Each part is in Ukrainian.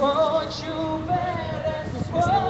want you bad and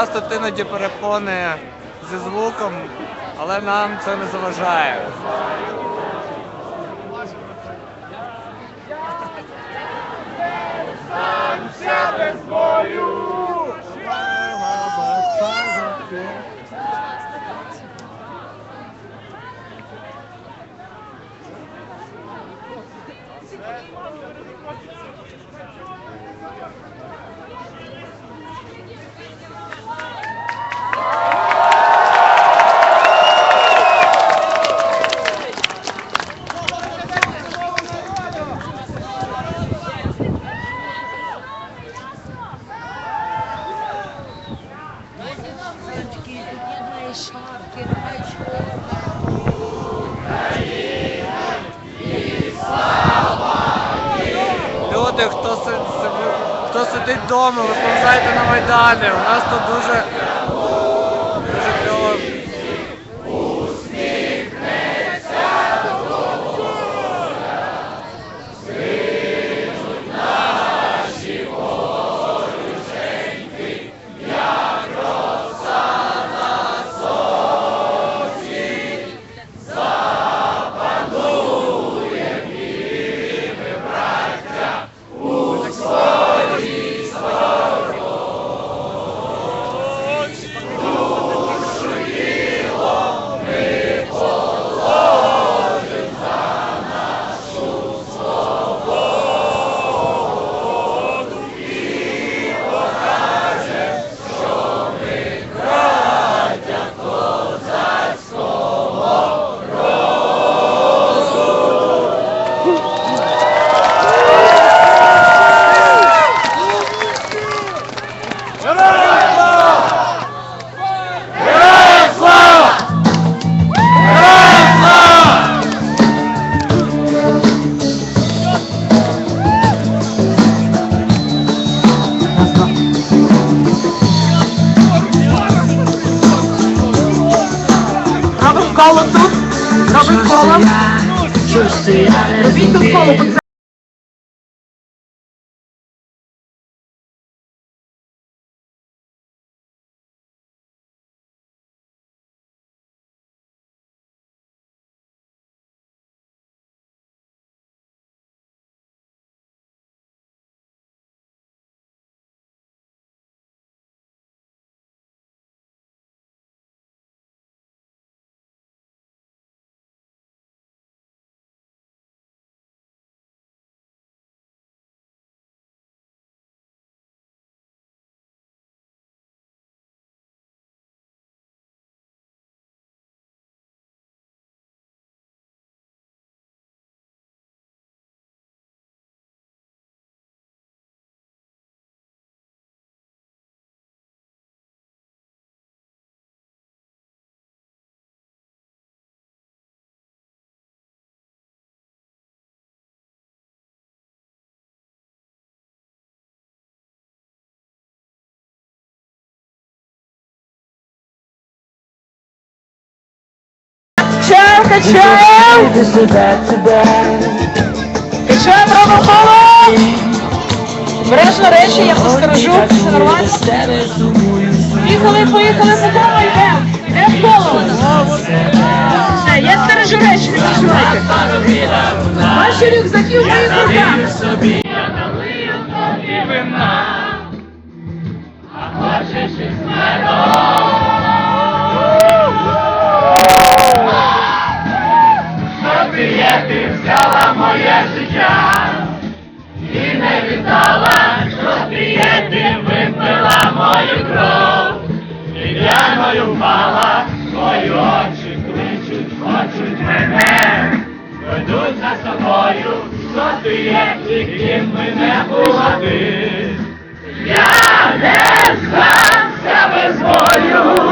Нас іноді перепони зі звуком, але нам це не заважає. Хто сидить вдома, виповзайте на Майдані. У нас тут дуже Gösterler, gösterler, gösterler, коло. Качаємо, качаємо. Качаємо, робимо коло. Бережно речі, я посторожу, все нормально. Поїхали, поїхали, по колу йдемо. Йдемо в коло. Все, я сторожу речі, не переживайте. Ваші рюкзаки в моїх руках. взяла моє життя і не віддала, що ти випила мою кров, і п'яною впала, мої очі кличуть, хочуть мене, ведуть за собою, що ти є, і ким мене погоди. Я не здався без бою.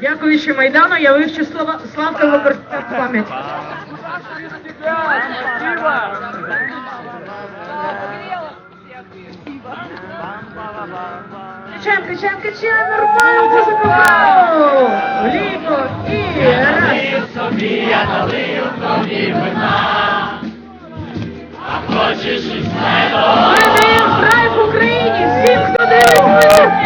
Дякуючи Майдану, я вивчу слова Славка в пам'ять. Качаємо, качаємо, качаємо, нормально, позакував! Вліво і раз. Передаємо драйв Україні всім, хто дивиться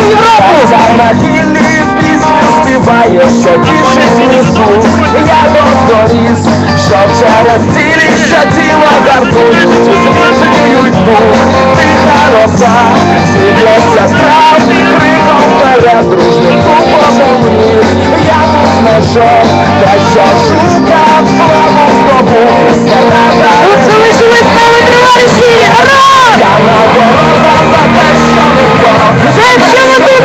в Європу! Заграділі пісню співає, що більше снігу Я докторіс, що через цілі щоділа гартують Змішують бух, тиха роса Світлося справді криком вперед Дружнику помилуй, я тут знайшов Те, що шукав, славу здобув Снарада Тут залишились нові товариші! Ура! Впав Вже що ми тут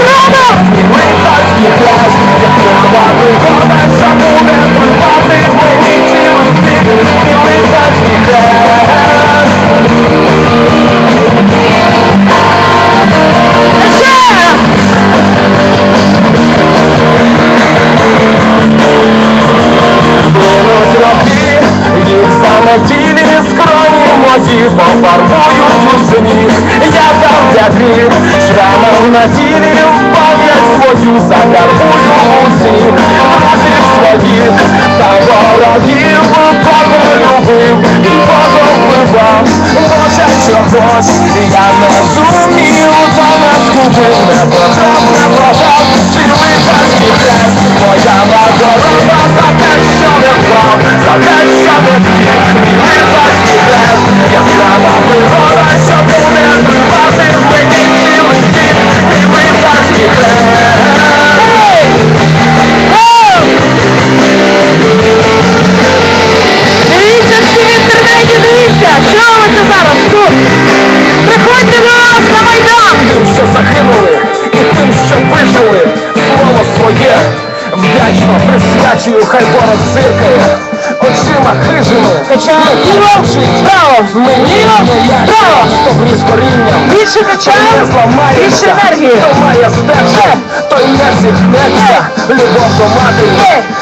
я не зумів, то не згубив, не програв, не програв Цілий царський хрест, моя нагорода за те, що не впав, за те, що не втік, цілий царський хрест Яскрава природа, що буде тривати мені цілий світ, цілий хрест Дивіться всі в інтернеті, дивіться! Чого ви це зараз тут? До нас на Майдан! тим, що загинули, і тим, що вижили, слово своє. Вдячно присвячую, хай ворог зиркає очима хижими, Качаємо. Ліво, право, мені ліво, право! Добрі з корінням, Більше не качаємо, зламається, більше енергії! хто має стежка, той не зіткнеться, любов до матері,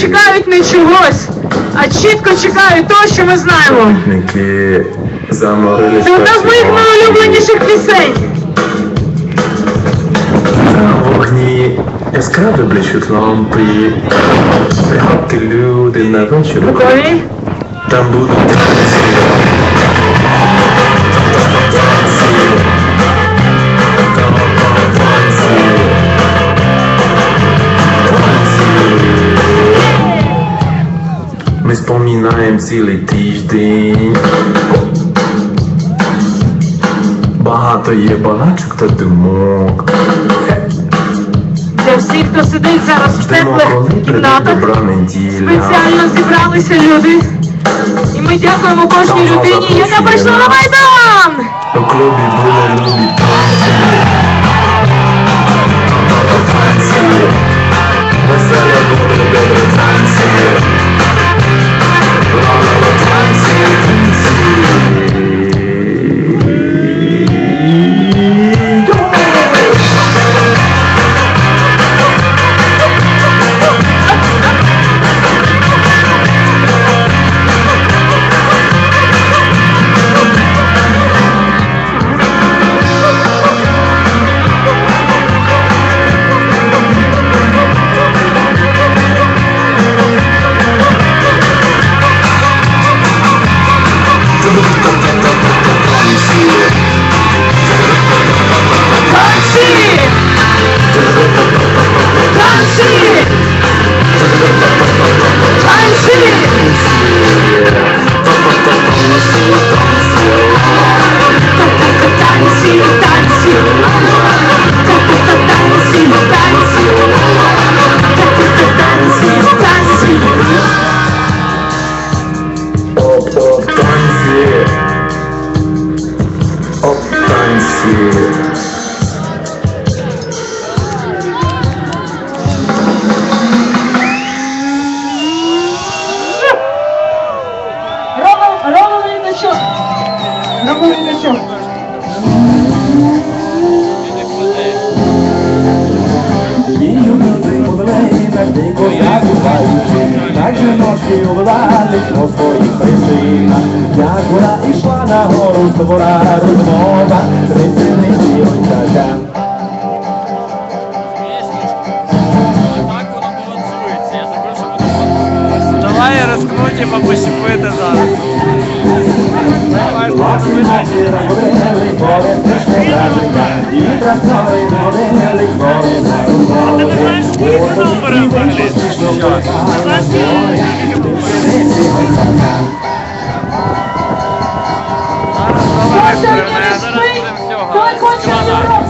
чекають не чогось, а чітко чекають того, що ми знаємо. Це одна з моїх найулюбленіших пісень. на вогні яскраві блищуть лампи. Приходьте люди на вечір. Там будуть Ми цілий тиждень. Багато є балачок та думок. Для всіх, хто сидить зараз в теплих кімнатах, спеціально зібралися люди. І ми дякуємо кожній людині, яка прийшла на. Майдан! У клубі були любі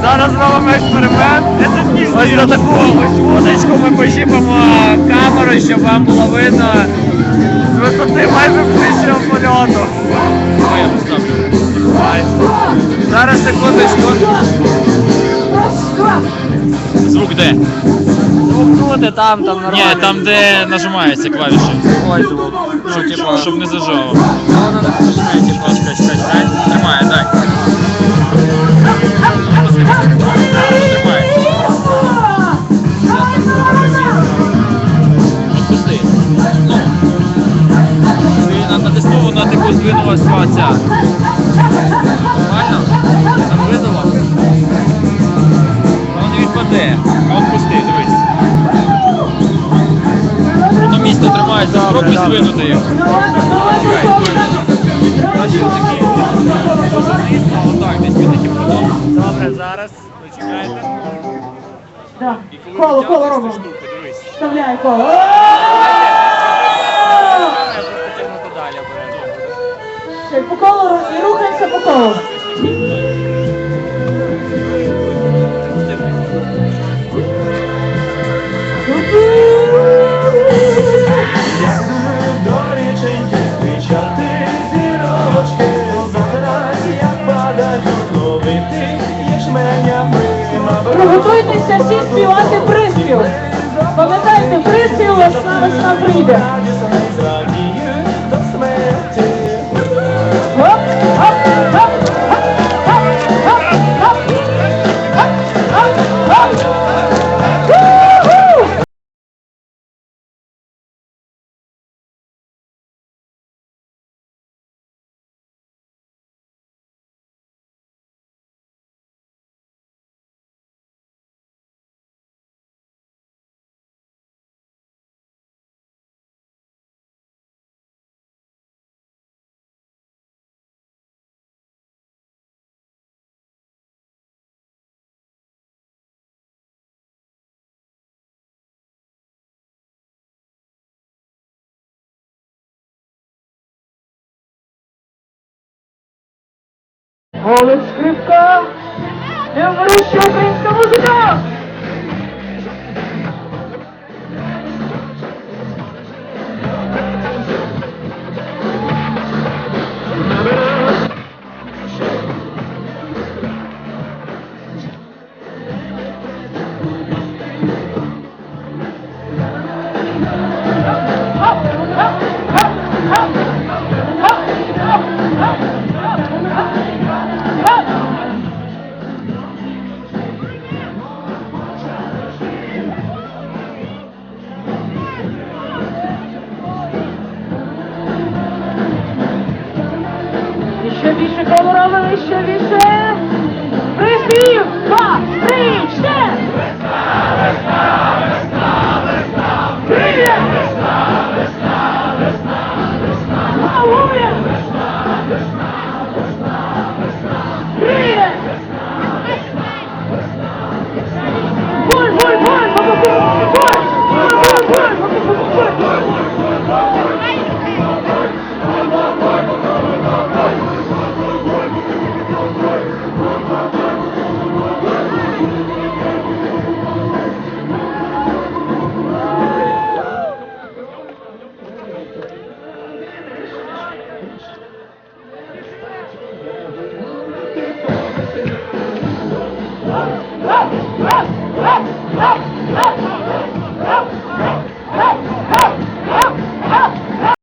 Зараз зробимо експеримент. Ось за таку вудочку ми пощипимо камеру, щоб вам було видно з висоти майже птичого польоту. Давай. Зараз секундочку. Звук де? Звук тут і там, там Ні, там де нажимається клавіші. Ой, звук. Ну, типа, Щоб не зажало. воно не починає, типа, чекай, чекай, чекай. Тримає, дай. розвинула ситуація. Нормально? Замризала? Воно не відпаде. Отпусти, дивись. Воно місто тримається, спробуй звинути його. Отак, десь він таким подобається. Добре, зараз. Ви чекаєте? Так. Коло, коло робимо. Вставляй коло. Ще По колу і рухаємося по колу. Приготуйтеся всі співати приспів. Пам'ятайте, приспів весна весна прийде. Holy Scripture, Evolution Christa Muzyka!